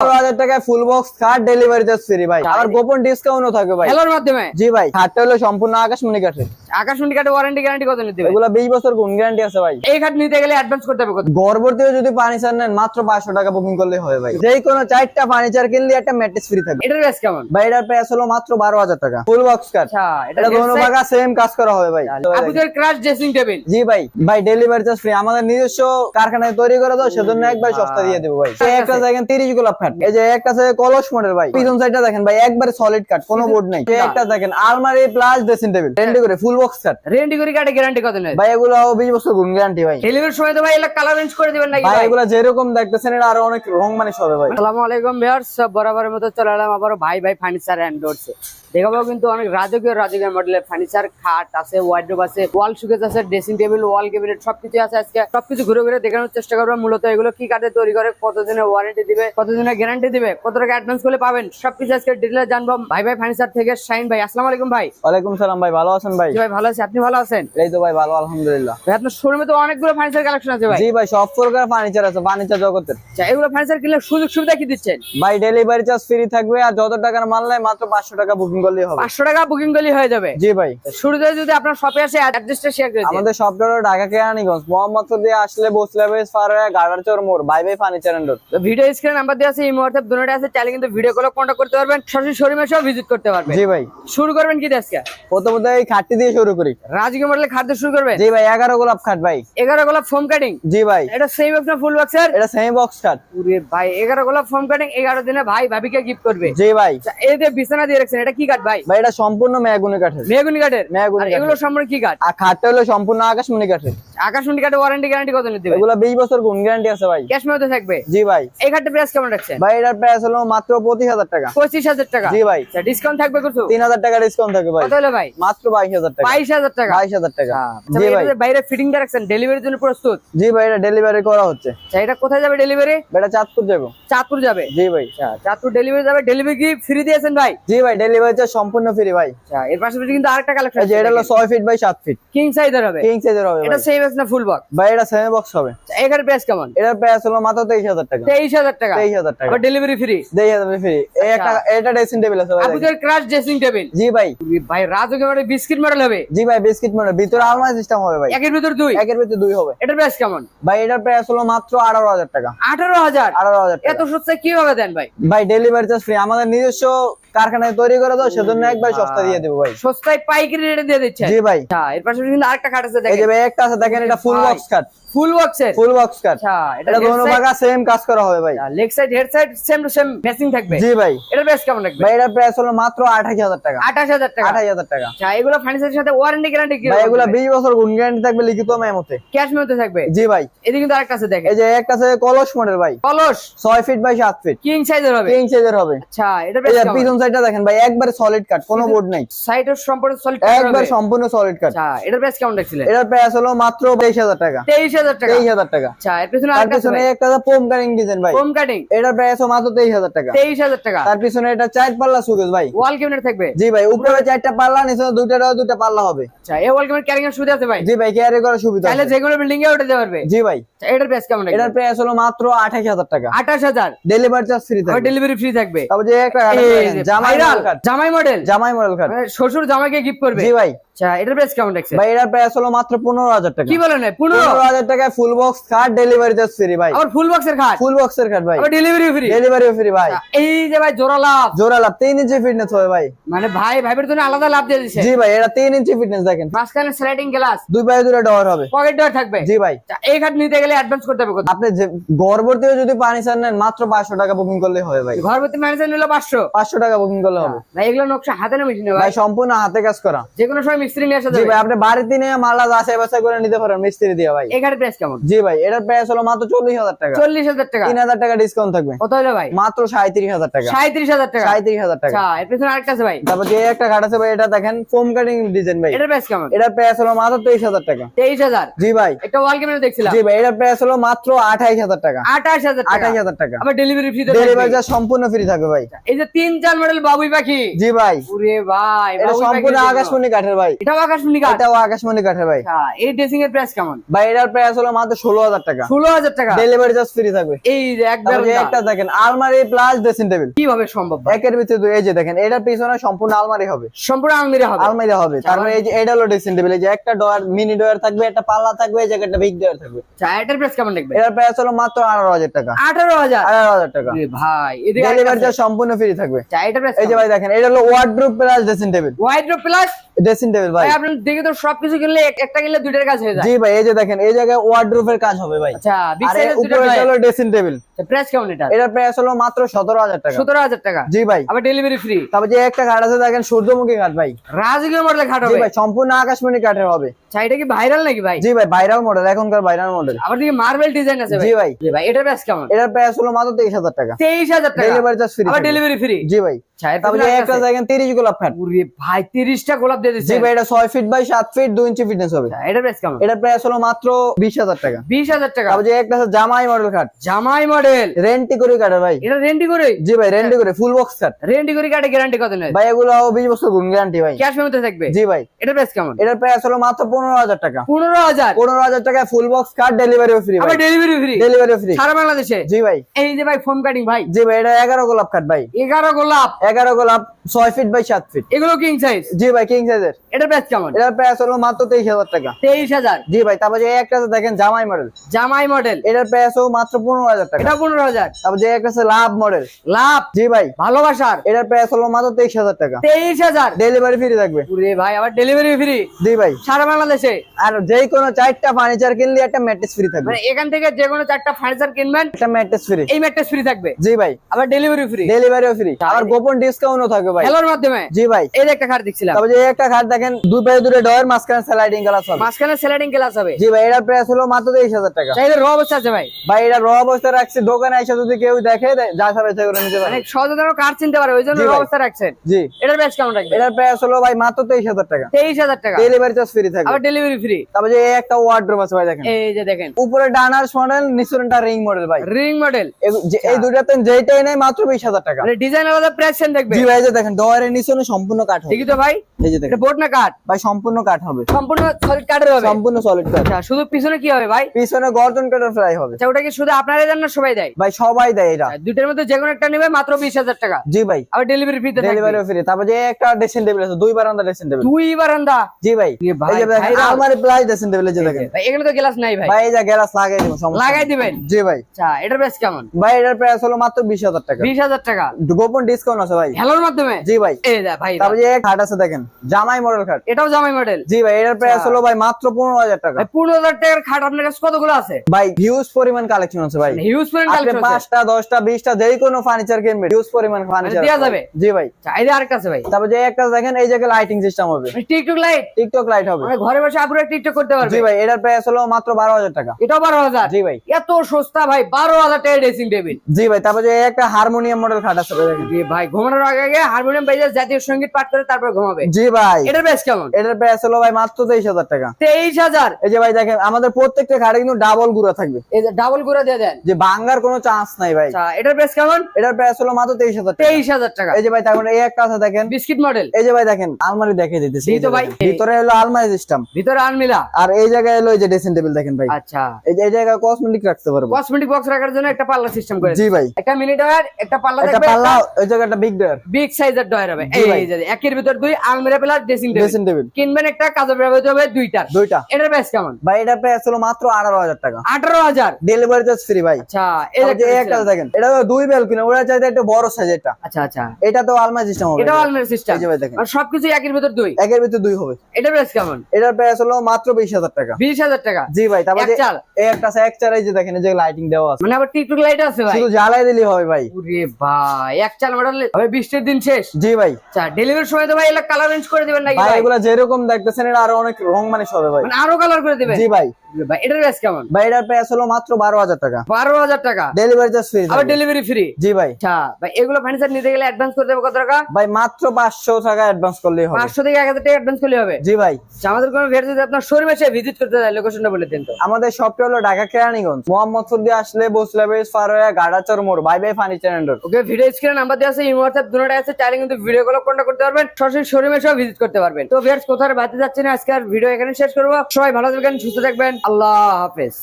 বারো হাজার টাকায় full box card delivery charge free ভাই। আর গোপন ডিসকাউন্টও থাকবে ভাই। খেলার মাধ্যমে? জি ভাই খাটটা হলো সম্পূর্ণ আকাশমণি আকাশমণি ওয়ারেন্টি গ্যারান্টি কত নিতে হবে? এগুলো বিশ বছর গুণ গ্যারান্টি আছে ভাই। এই কার্ড নিতে গেলে অ্যাডভান্স করতে হবে কত গর্ভবতীও যদি ফার্নিচার নেন মাত্র পাঁচশো টাকা বুকিং করলে হবে ভাই। কোনো চারটা ফার্নিচার কিনলে একটা ম্যাট্রেস ফ্রি থাকবে এটার প্রাইস কেমন? ভাই এটার প্রাইস হলো মাত্র বারো হাজার টাকা। ফুল বক্স আচ্ছা এটা এটা দোনো ভাগা সেম কাজ করা হবে ভাই। আপুদের ক্রাশ ড্রেসিং টেবিল জি ভাই ভাই ডেলিভারি চার্জ ফ্রি আমাদের নিজস্ব কারখানায় তৈরি করে দাও সেজন্য একবার সস্তা দিয়ে দেবো ভাই। একটা দেখেন তিরিশ গোলাপ খাট এই যে একটা আছে কলস মডেল ভাই। পিছন সাইডটা দেখেন ভাই একবারে সলিড কাট কোনো বোর্ড নাই। একটা দেখেন আলমারি প্লাস ড্রেসিং টেবিল রেন্ডি করে ফুল বক্স কাট রেন্ডি করে কাটে গ্যারান্টি কত নেয়? ভাই এগুলো বিশ বছর গুণ গ্যারান্টি ভাই। ডেলিভারির সময় তো ভাই এগুলো কালার চেঞ্জ করে দিবেন নাকি ভাই ভাই? এগুলো যেরকম দেখতেছেন এটা আরও অনেক রং মানে হবে ভাই। আসসালামু আলাইকুম ভিউয়ার্স বরাবরের মতো চলে এলাম আবার ভাই ভাই ফার্নিচার এন্ড ডোরসে দেখাবো কিন্তু অনেক রাজকীয় রাজকীয় মডেলের ফার্নিচার খাট আছে ওয়ার্ডরোব আছে ওয়াল সুকেস আছে ড্রেসিং টেবিল ওয়াল ক্যাবিনেট সবকিছু আছে আজকে। সবকিছু ঘুরে ঘুরে দেখানোর চেষ্টা করব। মূলত এগুলো কি কাঠে তৈরি করে কতদিনের ওয়ারেন্টি দিবে কতদিনের গ্যারান্টি দিবে কত টাকা অ্যাডভান্স করলে পাবেন সবকিছু আজকে ডিটেলে জানব। ভাই ভাই ফার্নিচার থেকে শাইন ভাই আসসালামু আলাইকুম ভাই। ওয়ালাইকুম সালাম ভাই ভালো আছেন ভাই? ভাই ভালো আছি। আপনি ভালো আছেন? এই তো ভাই ভালো আলহামদুলিল্লাহ। ভাই আপনার শোরুমে তো অনেকগুলো ফার্নিচার কালেকশন আছে ভাই। জি ভাই সব প্রকার ফার্নিচার আছে ফার্নিচার জগতের। আচ্ছা এগুলো ফার্নিচার কিনলে সুযোগ সুবিধা কি দিচ্ছেন? ভাই ডেলিভারি চার্জ ফ্রি থাকবে আর যত টাকার মাল নেয় মাত্র পাঁচশো টাকা বুকিং করলেই হবে। পাঁচশো টাকা বুকিং করলে হয়ে যাবে। জি ভাই। শুরুতে যদি আপনার শপে আসে অ্যাড্রেসটা শেয়ার করে দিন। আমাদের হলো ঢাকা কেরানীগঞ্জ মোহাম্মদপুর দিয়ে আসলে বসলে বেশ পার গাড়ারচর মোড় bye bye furniture and video স্ক্রিনে নাম্বার দেওয়া আছে এই মুহূর্তে দুটোটা আছে চাইলে কিন্তু ভিডিও কলে কন্ট্যাক্ট করতে পারবেন সরাসরি শোরুমে ভিজিট করতে পারবেন। জি ভাই। শুরু করবেন কি আজকে? প্রথমত এই খাটটি দিয়ে শুরু করি। রাজকীয় মডেলের খাদ্য শুরু করবেন? জি ভাই এগারো গোলাপ খাট ভাই। এগারো গোলাপ ফোম কাটিং জি ভাই। এটা সেম একটা ফুল বক্সের এটা সেমি বক্স খাট। ভাই এগারো গোলাপ ফোম কাটিং এগারো দিনে ভাই ভাবিকে গিফট করবে। জি ভাই। এই যে বিছানা দিয়ে রাখছেন এটা কি কাঠ ভাই? ভাই এটা সম্পূর্ণ মেয়াগুনি কাঠের মেহগুনি কাঠের মেহগনি। এগুলো সম্পূর্ণ কি কাঠ আর খাটটা হলো সম্পূর্ণ আকাশমণি কাঠের আকাশমণি কাঠে ওয়ারেন্টি গ্যারান্টি কত নিতে এগুলো বিশ বছর গুণ গ্যারান্টি আছে ভাই? ক্যাশ মেমোতে থাকবে? জি ভাই। এই খাটটা প্রাইস কেমন রাখছেন? ভাই এটার প্রাইস হলো মাত্র পঁচিশ হাজার টাকা। পঁচিশ হাজার টাকা? জি ভাই। আচ্ছা ডিসকাউন্ট থাকবে কিছু? তিন হাজার টাকা ডিসকাউন্ট থাকে ভাই। কত হলো ভাই? মাত্র বাইশ হাজার টাকা। বাইশ হাজার টাকা? বাইশ হাজার টাকা। আচ্ছা, জি ভাই, ভাই। এটা বাইরে ফিটিং রাখছেন ডেলিভারির জন্য প্রস্তুত? জি ভাই এটা ডেলিভারি করা হচ্ছে। আচ্ছা এটা কোথায় যাবে ডেলিভারি এটা চাঁদপুর যাব। চাঁদপুর যাবে? জি ভাই। আচ্ছা চাঁদপুর ডেলিভারি যাবে ডেলিভারি কি ফ্রি দিয়েছেন ভাই? জি ভাই ডেলিভারি চার্জ সম্পূর্ণ ফ্রি ভাই। আচ্ছা এর পাশাপাশি কিন্তু আরেকটা কালেকশন যে এটা হলো ছয় ফিট বাই সাত ফিট কিং সাইজের হবে। কিং সাইজের হবে এটা। সেম না ফুল বক্স ভাই এটা সেমি বক্স হবে। এখানে প্রাইস কেমন? এটার প্রাইস হলো মাত্র তেইশ হাজার টাকা। তেইশ হাজার টাকা? তেইশ হাজার টাকা। আবার ডেলিভারি ফ্রি তেইশ হাজার ফ্রি এই একটা এটা ড্রেসিং টেবিল আছে ভাই। আপুদের ক্রাশ ড্রেসিং টেবিল জি ভাই। ভাই রাজকীয় মানে বিস্কিট মডেল হবে? জি ভাই বিস্কিট মডেল ভিতরে আলমারি সিস্টেম হবে ভাই। একের ভিতর দুই? একের ভিতরে দুই হবে। এটার প্রাইস কেমন? ভাই এটার প্রাইস হলো মাত্র আঠারো হাজার টাকা। আঠারো হাজার? আঠারো হাজার এত টাকা সস্তায় কীভাবে দেন ভাই? ভাই ডেলিভারি চার্জ ফ্রি আমাদের নিজস্ব কারখানায় তৈরি করে দাও সেজন্য একবার সস্তা দিয়ে দেবো ভাই। সস্তায় পাইকারি রেটে দিয়ে দিচ্ছে জি ভাই। হ্যাঁ এর পাশাপাশি কিন্তু আরেকটা খাট আছে দেখেন এই যে ভাই একটা আছে দেখেন এটা ফুল বক্স কাট ফুল বক্সের ফুল বক্স কাট আচ্ছা এটা এটা দোনো ভাগা সেম কাজ করা হবে ভাই। Leg side head side same to same matching থাকবে? জি ভাই। এটার প্রাইস কেমন লাগবে ভাই এটার প্রাইস হলো মাত্র আঠাশ হাজার টাকা। আঠাশ হাজার টাকা। আঠাশ হাজার টাকা। আচ্ছা এগুলো ফার্নিচারের সাথে ওয়ারেন্টি গ্যারান্টি কি ভাই এগুলা বিশ বছর গুণ গ্যারান্টি থাকবে লিখিত মেমোতে। ক্যাশ মেমোতে থাকবে? জি ভাই। এদিকে কিন্তু আরেকটা আছে দেখেন। এই যে একটা আছে কলস মডেল ভাই। কলস? ছয় ফিট বাই সাত ফিট কিং সাইজের হবে? কিং সাইজের হবে। আচ্ছা এই প্রাইস কেমন? পিছন সাইডটা দেখেন ভাই একবার সলিড কাট কোনো বোর্ড নাই। সাইডের সম্পূর্ণ সলিড একবার সম্পূর্ণ সলিড কাট আচ্ছা এটার প্রাইস কেমন রাখছিলেন এটার প্রাইস হলো মাত্র তেইশ হাজার টাকা। তেইশ হাজার টাকা। তেইশ হাজার টাকা। আচ্ছা এর পিছনে তার পিছনে একটা পোম কারিং ডিজাইন ভাই। হোম কাটিং এটার প্রাইস মাত্র তেইশ হাজার টাকা। তেইশ হাজার টাকা। তার পিছনে এটা চার পাল্লা ভাই। ওয়াল ক্যাবিনেট থাকবে? জি ভাই উপরে চারটা পাল্লা নিচে দুইটা দুইটা পাল্লা হবে। আচ্ছা এই ওয়াল ক্যাবিনেট ক্যারিং এর সুবিধা আছে ভাই? জি ভাই ক্যারি করার সুবিধা চাইলে আছে। যে কোনো বিল্ডিং এ উঠে পারবে। জি ভাই। আচ্ছা, এটার প্রাইস কেমন এটার প্রাইস হলো মাত্র আঠাশ হাজার টাকা। আঠাশ হাজার? ডেলিভারি চার্জ ফ্রি থাকবে। ডেলিভারি ফ্রি থাকবে। তারপর যে একটা জামাই মডেল জামাই মডেল জামাই মডেল কাট শ্বশুর জামাইকে গিফট করবে। জি ভাই। আচ্ছা এটার প্রাইস কেমন রাখছে ভাই এটার প্রাইস হলো মাত্র পনেরো হাজার টাকা। কি বলেন পনেরো? পনেরো হাজার টাকায় full box card delivery charge free ভাই। আবার ফুল বক্সের খাট ফুল বক্সের কার্ড ভাই। আবার ডেলিভারি ফ্রি ডেলিভারি ফ্রি ভাই। এই যে ভাই জোড়া লাভ। জোড়া লাভ তিন ইঞ্চি ফিটনেস হবে ভাই। মানে ভাই ভাইবের জন্য আলাদা লাভ দিয়ে দিচ্ছে জি ভাই এটা তিন ইঞ্চি ফিটনেস দেখেন। মাঝখানে স্লাইডিং গ্লাস দুই পায়ে দূরে ডর হবে। পকেট ডোর থাকবে? জি ভাই। আচ্ছা, এই খাট নিতে গেলে অ্যাডভান্স করতে হবে কত আপনি গর্ভবতীও যদি ফার্নিচার নেন মাত্র পাঁচশো টাকা বুকিং করলে হবে ভাই। ঘর ভর্তি ম্যানেজার নিলো পাঁচশো? পাঁচশো টাকা বুকিং করলে হবে। ভাই এগুলো নকশা হাতে না মেশিনে ভাই সম্পূর্ণ হাতে কাজ করা। যে কোনো সময় মিস্ত্রি নিয়ে আসা জি ভাই আপনি বাড়িতে নিয়ে মাল্লা যাচাই বাছাই করে নিতে পারেন মিস্ত্রি দিয়ে ভাই। এই প্রাইস কেমন? জি ভাই এটার প্রাইস হলো মাত্র চল্লিশ হাজার টাকা। টাকা? তিন হাজার টাকা ডিসকাউন্ট থাকবে। কত হলো ভাই? মাত্র সাঁত্রিশ হাজার টাকা। সাঁত্রিশ হাজার টাকা? সাঁত্রিশ হাজার টাকা। আচ্ছা এর পেছনে আরেকটা আছে ভাই। তারপর যে একটা ঘাট আছে ভাই এটা দেখেন ফোম কাটিং ডিজাইন ভাই। এটার প্রাইস কেমন? এটার প্রাইস হলো মাত্র তেইশ হাজার টাকা। তেইশ হাজার? জি ভাই। একটা ওয়াল ক্যামেরা দেখছিলাম। জি ভাই এটার প্রাইস হলো মাত্র আঠাইশ হাজার টাকা। আঠাশ হাজার টাকা। আঠাইশ হাজার টাকা। আবার ডেলিভারি ফ্রি ডেলিভারি চার্জ সম্পূর্ণ ফ্রি থাকবে ভাই। এই যে তিন চার মডেল বাবুই পাখি। জি ভাই। ওরে ভাই এটা সম্পূর্ণ। আকাশমণি কাঠের ভাই। এটাও আকাশমণি কাঠ। এটাও আকাশমণি কাঠের ভাই। আচ্ছা এই ড্রেসিং এর প্রাইস কেমন? ভাই এটার প্রাইস হলো মাত্র ষোলো হাজার টাকা। ষোলো হাজার টাকা? ডেলিভারি চার্জ ফ্রি থাকবে। এই যে একবার একটা দেখেন আলমারি প্লাস ড্রেসিং টেবিল কীভাবে সম্ভব একের ভিতরে এই যে দেখেন এটার পিছনে সম্পূর্ণ আলমারি হবে। সম্পূর্ণ আলমিরা হবে। আলমারি হবে। তারপরে এই যে এটা হলো ড্রেসিং টেবিল এই যে একটা ডয়ার মিনি ডয়ার থাকবে একটা পাল্লা থাকবে এই একটা বিগ ডয়ার থাকবে। আচ্ছা এটার প্রাইস কেমন দেখবে এটার প্রাইস হলো মাত্র আঠারো হাজার টাকা। আঠারো হাজার? আঠারো হাজার টাকা। ভাই ডেলিভারি চার্জ সম্পূর্ণ ফ্রি থাকবে। আচ্ছা এটার প্রাইস এই যে ভাই দেখেন এটা হলো wardrobe plus dressing table wardrobe plus dressing table ভাই। আপনার দেখে তো সবকিছু কিনলে একটা কিনলে দুইটার কাজ হয়ে যায়। জি ভাই এই যে দেখেন এই জায়গায় ওয়ার্ড্রোবের কাজ হবে ভাই। আচ্ছা বিগ সাইজের দুইটা হলো ড্রেসিং টেবিল প্রাইস কেমন এটা? এটার প্রাইস হলো মাত্র সতেরো হাজার টাকা। সতেরো হাজার টাকা। জি ভাই। আবার ডেলিভারি ফ্রি তারপর যে একটা কাঠ আছে দেখেন সূর্যমুখী কাঠ ভাই। রাজকীয় মডেল খাট জি ভাই সম্পূর্ণ আকাশমণি কাঠের হবে। আচ্ছা এটা কি ভাইরাল নাকি ভাই? জি ভাই ভাইরাল মডেল এখনকার ভাইরাল মডেল আবার দিকে মার্বেল ডিজাইন আছে জি ভাই। জি ভাই এটার প্রাইস কেমন? এটার প্রাইস হলো মাত্র তেইশ হাজার টাকা। তেইশ হাজার টাকা। ডেলিভারি চার্জ ফ্রি আবার ডেলিভারি ফ্রি জি ভাই। আচ্ছা এর যে একটা দেখেন তিরিশ গোলাপ ফ্যাট। ভাই তিরিশটা গোলাপ দিয়ে দিচ্ছে জি ভাই এটা ছয় ফিট বাই সাত ফিট দুই ইঞ্চি ফিটনেস হবে। এটার প্রাইস কেমন? এটার প্রাইস হলো মাত্র বিশ হাজার টাকা। বিশ হাজার টাকা। তারপর যে একটা আছে জামাই মডেল কাঠ জামাই মডেল রেন্টি করে ভাই। এটা রেন্টি করে জি ভাই রেন্টি করে ফুল বক্স কাঠ রেন্টি করে কাটে গ্যারান্টি কত নেই ভাই এগুলো বিশ বছর গুণ গ্যারান্টি ভাই। ক্যাশ পেমেন্টে থাকবে? জি ভাই। এটার প্রাইস কেমন? এটার প্রাইস হলো মাত্র পনেরো হাজার টাকা। পনেরো হাজার? পনেরো হাজার টাকায় ফুল বক্স ফ্রি আবার ডেলিভারি ফ্রি ডেলিভারি ফ্রি সারা বাংলাদেশে? জি ভাই। এই যে ভাই ফোন কাটিং ভাই। জি ভাই এটা এগারো গোলাপ কাঠ ভাই। এগারো গোলাপ? এগারো গোলাপ ছয় ফিট বাই সাত ফিট এগুলো কিং সাইজ জি ভাই কিং সাইজের এটার প্রাইস কেমন? এটার প্রাইস হলো মাত্র তেইশ হাজার টাকা। তেইশ হাজার? জি ভাই তারপর যে একটা আছে দেখেন জামাই মডেল জামাই মডেল এটার প্রাইস হলো মাত্র পনেরো হাজার টাকা। এটা পনেরো হাজার? তারপর যে একটা আছে লাভ মডেল লাভ? জি ভাই। ভালোবাসার? এটার প্রাইস হলো মাত্র তেইশ হাজার টাকা। তেইশ হাজার? ডেলিভারি ফ্রি থাকবে। ওরে ভাই আবার ডেলিভারি ফ্রি জি ভাই। সারা বাংলাদেশে? আর যে কোনো চারটা ফার্নিচার কিনলে একটা ম্যাট্রেস ফ্রি থাকবে। মানে এখান থেকে যে কোনো চারটা ফার্নিচার কিনবেন একটা ম্যাট্রেস ফ্রি এই ম্যাট্রেস ফ্রি থাকবে? জি ভাই। আবার ডেলিভারি ফ্রি ডেলিভারিও ফ্রি আর গোপন ডিসকাউন্টও থাকবে ভাই। হ্যালোর মাধ্যমে জি ভাই। এই একটা খাট দেখছিলাম। তারপর যে একটা খাট দেখেন দুই পায়ে দূরে ডয়ের মাঝখানে স্লাইডিং গ্লাস হবে। মাঝখানে স্যালাডিং ক্লাস হবে। জি ভাই এটার প্রাইস হলো মাত্র তেইশ হাজার টাকা। চাইলে র অবস্থা আছে ভাই। ভাই এটা র অবস্থায় রাখছি দোকানে এসে যদি কেউ দেখে যা সব ইচ্ছা করে নিতে পারে অনেক সহজে যেন কার চিনতে পারে ওই জন্য র অবস্থা রাখছেন। জি। এটার প্রাইস কেমন রাখবে এটার প্রাইস হলো ভাই মাত্র তেইশ হাজার টাকা। তেইশ হাজার টাকা। ডেলিভারি চার্জ ফ্রি থাকবে। আবার ডেলিভারি ফ্রি তারপর যে একটা ওয়ার্ড্রোব আছে ভাই দেখেন। এই যে দেখেন। উপরে ডানার মডেল নিচুরেটা রিং মডেল ভাই। রিং মডেল এই দুটাতে যেটাই নেই মাত্র বিশ হাজার টাকা। মানে ডিজাইন আলাদা প্রাইস সেম দেখবে? জি ভাই যে দেখেন ডয়ারের নিচে সম্পূর্ণ কাঠ হবে। ঠিকই তো ভাই। এই যে দেখেন। বোর্ড না কাঠ ভাই সম্পূর্ণ কাঠ হবে। সম্পূর্ণ সলিড কাঠের হবে? সম্পূর্ণ সলিড কাঠ আচ্ছা শুধু পিছনে কি হবে ভাই? পিছনে গর্জন কাঠের ফ্রাই হবে। আচ্ছা ওটা কি শুধু আপনারাই দেন না সবাই দেয়? ভাই সবাই দেয় এটা। আচ্ছা, মধ্যে যে কোনো একটা নেবে মাত্র বিশ হাজার টাকা। জি ভাই। আবার ডেলিভারি ফ্রিতে ডেলিভারি ফ্রি তারপর যে একটা ড্রেসিং টেবিল আছে দুই বারান্দা ড্রেসিং টেবিল দুই বারান্দা? জি ভাই। এ ভাই, এই যে দেখেন ভাইরাল। আলমারি প্লাস ড্রেসিং টেবিল যে দেখেন। ভাই এখানে তো গ্লাস নাই ভাই। ভাই এই যে গ্যালাস লাগাই দিব সমস্যা লাগাই দিবেন? জি ভাই। আচ্ছা এটার প্রাইস কেমন? ভাই এটার প্রাইস হলো মাত্র বিশ হাজার টাকা। গোপন ডিসকাউন্ট আছে ভাই। হ্যালোর মাধ্যমে? জি ভাই। এই ভাই তারপর যে খাট আছে দেখেন জামাই মডেল খাট। এটাও জামাই মডেল জি ভাই এটার প্রাইস আচ্ছা। হলো ভাই মাত্র পনেরো হাজার টাকা। পনেরো হাজার টাকার খাট আপনার কাছে কতগুলো আছে? ভাই হিউজ পরিমাণ কালেকশন আছে ভাই। হিউজ পরিমাণ কালেকশন পাঁচটা দশটা বিশটা যেই কোনো ফার্নিচার কিনবেন হিউজ পরিমাণ ফার্নিচার দেয়া যাবে? জি ভাই। এই যে আরেকটা আছে ভাই। তারপর যে একটা দেখেন এই জায়গায় লাইটিং সিস্টেম হবে। টিকটক লাইট টিকটক লাইট হবে। মানে ঘরে বসে আপুরা টিকটক করতে পারবে? জি ভাই এটার প্রাইস হলো মাত্র বারো হাজার টাকা। এটাও বারো হাজার? জি ভাই। এত সস্তা ভাই বারো হাজার টাকা ড্রেসিং টেবিল জি ভাই তারপর যে একটা হারমোনিয়াম মডেল খাট আছে ভাই ঘুমানোর আগে আগে হারমোনিয়াম বাজে জাতীয় সংগীত পাঠ করে তারপর ঘুমাবে। জি ভাই। এটার প্রাইস কেমন? এটার প্রাইস হলো ভাই মাত্র তেইশ হাজার টাকা। তেইশ হাজার? এই যে ভাই দেখেন আমাদের প্রত্যেকটা কিন্তু ডাবল গুঁড়া থাকবে। এই যে ডাবল করে দিয়ে দেন। যে ভাঙ্গার কোনো চান্স নাই ভাই। আচ্ছা এটার প্রাইস কেমন? এটার প্রাইস হলো মাত্র তেইশ হাজার টাকা। তেইশ হাজার টাকা। এই যে ভাই তারপরে এই একটা আছে দেখেন। বিস্কিট মডেল এই যে ভাই দেখেন আলমারি দেখে দিতেছি। এই তো ভাই। ভিতরে হলো আলমারি সিস্টেম ভিতরে আনমিলা আর এই জায়গায় হলো এই যে ড্রেসিং টেবিল দেখেন ভাই। আচ্ছা। এই যে এই জায়গায় কসমেটিক রাখতে পারব। কসমেটিক বক্স রাখার জন্য একটা পাল্লা সিস্টেম করে জি ভাই। একটা মিনি ডয়ার একটা পাল্লা একটা পাল্লা ওই জায়গায় একটা বিগ ডয়ার বিগ সাইজের ডয়ার হবে। ভাই। এই যে একের ভিতর দুই আলমিরা প্লাস ড্রেসিং ড্রেসিং টেবিল কিনবেন একটা কাজে ব্যবহৃত হবে দুইটার। দুইটা। এটার প্রাইস কেমন? ভাই এটার প্রাইস হলো মাত্র আঠারো হাজার টাকা। আঠারো হাজার? ডেলিভারি চার্জ ফ্রি ভাই। আচ্ছা এই যে তারপর যে এই একটা দেখেন এটা দুই বেলকুনি ওরা চাইতে একটু বড় সাইজ এটা। আচ্ছা আচ্ছা। এটা তো আলমারি সিস্টেম হবে এটাও আলমিরা সিস্টেম এই যে ভাই দেখেন। আর সবকিছু একের ভিতর দুই? একের ভিতরে দুই হবে। এটার প্রাইস কেমন? এটার প্রাইস হলো মাত্র বিশ হাজার টাকা। বিশ হাজার টাকা? জি ভাই তারপর এক যে চাল। এই একটা আছে এক চার এই যে দেখেন এই যে লাইটিং দেওয়া আছে। মানে আবার টিকটক লাইট আছে ভাই? শুধু জ্বালাই দিলেই হবে ভাই। ওরে ভাই এক মডেল হবে দিন শেষ? জি ভাই। আচ্ছা ডেলিভারির সময় তো ভাই কালার করে দিবেন নাকি ভাই এগুলা যেরকম দেখতেছেন এটা আরও অনেক রং মানে হবে ভাই। মানে আরও কালার করে দিবেন? জি ভাই। ভাই এটার প্রাইস কেমন? ভাই এটার প্রাইস হলো মাত্র বারো হাজার টাকা। বারো হাজার টাকা? ডেলিভারি চার্জ ফ্রি আবার ডেলিভারি ফ্রি জি ভাই। আচ্ছা ভাই এগুলো ফার্নিচার নিতে গেলে অ্যাডভান্স করতে হবে কত টাকা? ভাই মাত্র পাঁচশো টাকা অ্যাডভান্স করলেই হবে। পাঁচশো থেকে এক হাজার টাকা অ্যাডভান্স করলে হবে? জি ভাই। আচ্ছা, আমাদের কোনো ভিড় যদি আপনার শোরুমে এসে ভিজিট করতে চায় লোকেশনটা বলে দিন তো। আমাদের শপটা হলো ঢাকা কেরানীগঞ্জ। মোহাম্মদপুর দিয়ে আসলে বসলাবেজ ফারোয়া গাড়াচর মোড় bye bye furniture and okay video স্ক্রিনে নাম্বার দেওয়া আছে ইমো হোয়াটসঅ্যাপ দুটোটা আছে চাইলে কিন্তু ভিডিও কল কন্ট্যাক্ট করতে পারবেন সরাসরি শোরুমে এসেও ভিজিট করতে পারবেন। তো ভিউয়ার্স কোথায় বাড়তে যাচ্ছে না আজকে আর ভিডিও এখানে শেষ করব। সবাই ভালো থাকবেন সুস্থ থাকবেন। আল্লাহ হাফেজ।